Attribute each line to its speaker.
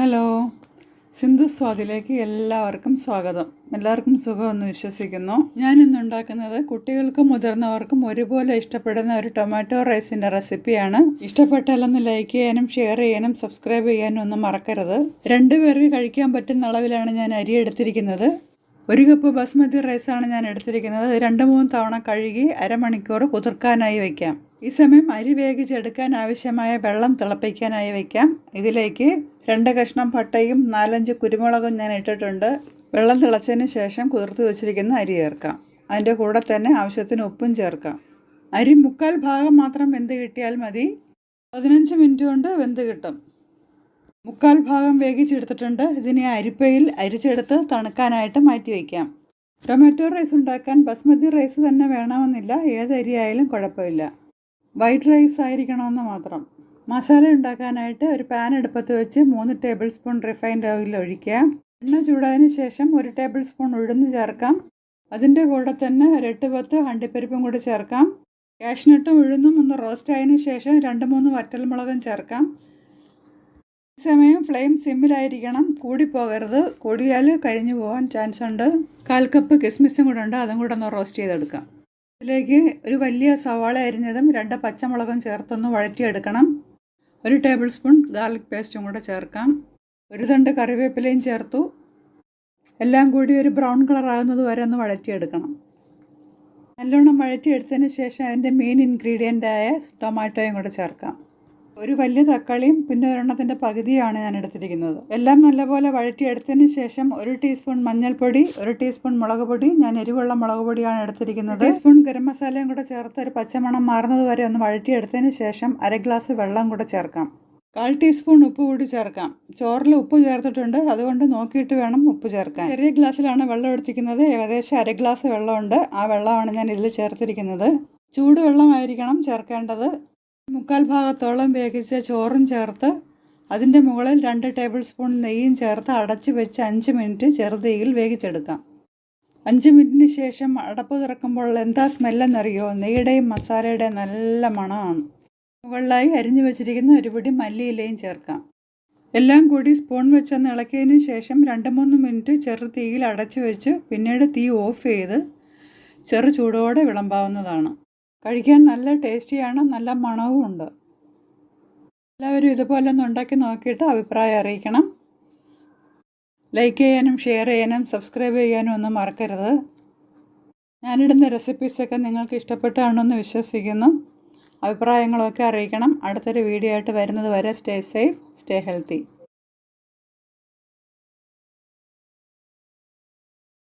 Speaker 1: Hello. Sindhu സ്വാദിലേക്ക് എല്ലാവർക്കും സ്വാഗതം. എല്ലാവർക്കും സുഖമെന്ന് വിശ്വസിക്കുന്നു. ഞാൻ ഇന്ന് ഉണ്ടാക്കുന്നത് കുട്ടികൾക്കും മുതിർന്നവർക്കും ഒരുപോലെ ഇഷ്ടപ്പെടുന്ന ഒരു ടൊമാറ്റോ റൈസിന്റെ റെസിപ്പിയാണ് ഇഷ്ടപ്പെട്ടാലൊന്ന് ലൈക്ക് ചെയ്യാനും ഷെയർ ചെയ്യാനും സബ്സ്ക്രൈബ് ചെയ്യാനും ഒന്നും മറക്കരുത്. രണ്ട് പേർക്ക് കഴിക്കാൻ പറ്റുന്ന അളവിലാണ് ഞാൻ അരി എടുത്തിരിക്കുന്നത്. ഒരു കപ്പ് ബസ്മതി റൈസാണ് ഞാൻ എടുത്തിരിക്കുന്നത്. രണ്ട് മൂന്ന് തവണ കഴുകി അരമണിക്കൂർ കുതിർക്കാനായി വയ്ക്കാം ഈ സമയം അരി വേവിച്ചെടുക്കാൻ ആവശ്യമായ വെള്ളം തിളപ്പിക്കാനായി വയ്ക്കാം ഇതിലേക്ക് രണ്ട് കഷ്ണം പട്ടയും നാലഞ്ച് കുരുമുളകും ഞാൻ ഇട്ടിട്ടുണ്ട്. വെള്ളം തിളച്ചതിന് ശേഷം കുതിർത്ത് വെച്ചിരിക്കുന്ന അരി ചേർക്കാം. അതിന്റെ കൂടെ തന്നെ ആവശ്യത്തിന് ഉപ്പും ചേർക്കാം. അരി മുക്കാൽ ഭാഗം മാത്രം വെന്ത് കിട്ടിയാൽ മതി. പതിനഞ്ച് മിനിറ്റ് കൊണ്ട് വെന്ത് കിട്ടും. മുക്കാൽ ഭാഗം വേഗിച്ചെടുത്തിട്ടുണ്ട് ഇതിനെ അരിപ്പയിൽ അരിച്ചെടുത്ത് തണുക്കാനായിട്ട് മാറ്റി വയ്ക്കാം ടൊമാറ്റോ റൈസ് ഉണ്ടാക്കാൻ ബസ്മതി റൈസ് തന്നെ വേണമെന്നില്ല. ഏത് അരിയായാലും കുഴപ്പമില്ല. വൈറ്റ് റൈസ് ആയിരിക്കണമെന്ന് മാത്രം. മസാല ഉണ്ടാക്കാനായിട്ട് ഒരു പാൻ അടുപ്പത്ത് വെച്ച് മൂന്ന് ടേബിൾ സ്പൂൺ റിഫൈൻഡ് ഓയിൽ ഒഴിക്കുക. എണ്ണ ചൂടായതിന് ശേഷം ഒരു ടേബിൾ സ്പൂൺ ഉഴുന്ന് ചേർക്കാം. അതിന്റെ കൂടെ തന്നെ ഒരു എട്ട് പത്ത് അണ്ടിപ്പരിപ്പും കൂടി ചേർക്കാം. കാഷ്നട്ടും ഉഴുന്നും ഒന്ന് റോസ്റ്റ് ആയതിനു ശേഷം രണ്ട് മൂന്ന് വറ്റൽമുളകും ചേർക്കാം. ഈ സമയം ഫ്ലെയിം സിമ്മിലായിരിക്കണം. കൂടിപ്പോകരുത് കൂടിയാൽ കരിഞ്ഞു പോകാൻ ചാൻസ് ഉണ്ട് കാൽ കപ്പ് കിസ്മിസും കൂടെ ഉണ്ട്. അതും കൂടെ ഒന്ന് റോസ്റ്റ് ചെയ്തെടുക്കാം. ഇതിലേക്ക് ഒരു വലിയ സവാള അരിഞ്ഞതും രണ്ട് പച്ചമുളകും ചേർത്തൊന്ന് വഴറ്റിയെടുക്കണം. ഒരു ടേബിൾ സ്പൂൺ ഗാർലിക് പേസ്റ്റും കൂടെ ചേർക്കാം. ഒരു തണ്ട് കറിവേപ്പിലയും ചേർത്തു. എല്ലാം കൂടി ഒരു ബ്രൗൺ കളർ ആകുന്നത് വരെ ഒന്ന് വഴറ്റിയെടുക്കണം. നല്ലോണം വഴറ്റിയെടുത്തതിന് ശേഷം അതിന്റെ മെയിൻ ഇൻഗ്രീഡിയന്റായ ടൊമാറ്റോയും കൂടെ ചേർക്കാം. ഒരു വലിയ തക്കാളിയും പിന്നെ ഒരെണ്ണത്തിന്റെ പകുതിയാണ് ഞാൻ എടുത്തിരിക്കുന്നത്. എല്ലാം നല്ലപോലെ വഴറ്റിയെടുത്തതിന് ശേഷം ഒരു ടീസ്പൂൺ മഞ്ഞൾപ്പൊടി ഒരു ടീസ്പൂൺ മുളക് പൊടി ഞാൻ എരിവുള്ള മുളക് പൊടിയാണ് എടുത്തിരിക്കുന്നത്. ടീസ്പൂൺ ഗരം മസാലയും കൂടെ ചേർത്ത് ഒരു പച്ചമണം മാറുന്നത് വരെ ഒന്ന് വഴറ്റിയെടുത്തതിന് ശേഷം അര ഗ്ലാസ് വെള്ളം കൂടെ ചേർക്കാം. കാൽ ടീസ്പൂൺ ഉപ്പ് കൂടി ചേർക്കാം. ചോറിൽ ഉപ്പ് ചേർത്തിട്ടുണ്ട്. അതുകൊണ്ട് നോക്കിയിട്ട് വേണം ഉപ്പ് ചേർക്കാൻ. ചെറിയ ഗ്ലാസ്സിലാണ് വെള്ളം എടുത്തിരിക്കുന്നത്. ഏകദേശം അര ഗ്ലാസ് വെള്ളമുണ്ട്. ആ വെള്ളമാണ് ഞാൻ ഇതിൽ ചേർത്തിരിക്കുന്നത്. ചൂടുവെള്ളമായിരിക്കണം ചേർക്കേണ്ടത്. മുക്കാൽ ഭാഗത്തോളം വേവിച്ച ചോറും ചേർത്ത് അതിന്റെ മുകളിൽ രണ്ട് ടേബിൾ സ്പൂൺ നെയ്യും ചേർത്ത് അടച്ച് വെച്ച് അഞ്ച് മിനിറ്റ് ചെറുതീയിൽ വേവിച്ചെടുക്കാം. അഞ്ച് മിനിറ്റിന് ശേഷം അടപ്പ് തുറക്കുമ്പോൾ എന്താ സ്മെല്ലെന്നറിയോ? നെയ്യുടെയും മസാലയുടെയും നല്ല മണമാണ്. മുകളിലായി അരിഞ്ഞു വെച്ചിരിക്കുന്ന ഒരു പിടി മല്ലിയിലയും ചേർക്കാം. എല്ലാം കൂടി സ്പൂൺ വെച്ചൊന്ന് ഇളക്കിയതിന് ശേഷം രണ്ട് മൂന്ന് മിനിറ്റ് ചെറു തീയിൽ അടച്ചു വെച്ച് പിന്നീട് തീ ഓഫ് ചെയ്ത് ചെറു ചൂടോടെ വിളമ്പാവുന്നതാണ്. കഴിക്കാൻ നല്ല ടേസ്റ്റിയാണ് നല്ല മണവും ഉണ്ട്. എല്ലാവരും ഇതുപോലെ ഒന്ന് ഉണ്ടാക്കി നോക്കിയിട്ട് അഭിപ്രായം അറിയിക്കണം. ലൈക്ക് ചെയ്യാനും ഷെയർ ചെയ്യാനും സബ്സ്ക്രൈബ് ചെയ്യാനും ഒന്നും മറക്കരുത്. ഞാനിടുന്ന റെസിപ്പീസൊക്കെ നിങ്ങൾക്ക് ഇഷ്ടപ്പെട്ടാണെന്ന് വിശ്വസിക്കുന്നു. അഭിപ്രായങ്ങളൊക്കെ അറിയിക്കണം. അടുത്തൊരു വീഡിയോ ആയിട്ട് വരുന്നത് വരെ സ്റ്റേ സേഫ് സ്റ്റേ ഹെൽത്തി.